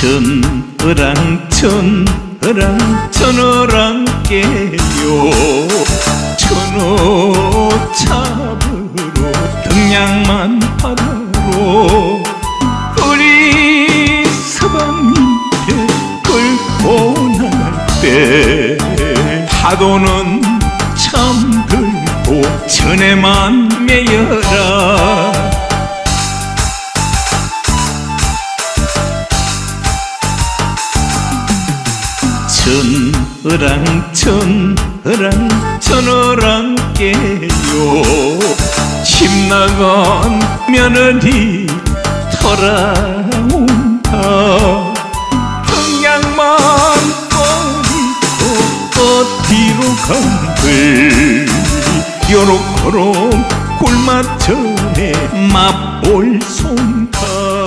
천 어랑 천 어랑 천 어랑께요. 천어 잡으러 등량만 바다로 우리 서방 밑에 끌고 나갈 때 파도는 잠들고 천에만 매여 천어랑 천 어랑 천어랑께요. 심나간 며느리 돌아온다. 평양만 꺼리고 어디로 간들 요렇게로 꿀맛 전에 맛볼 손가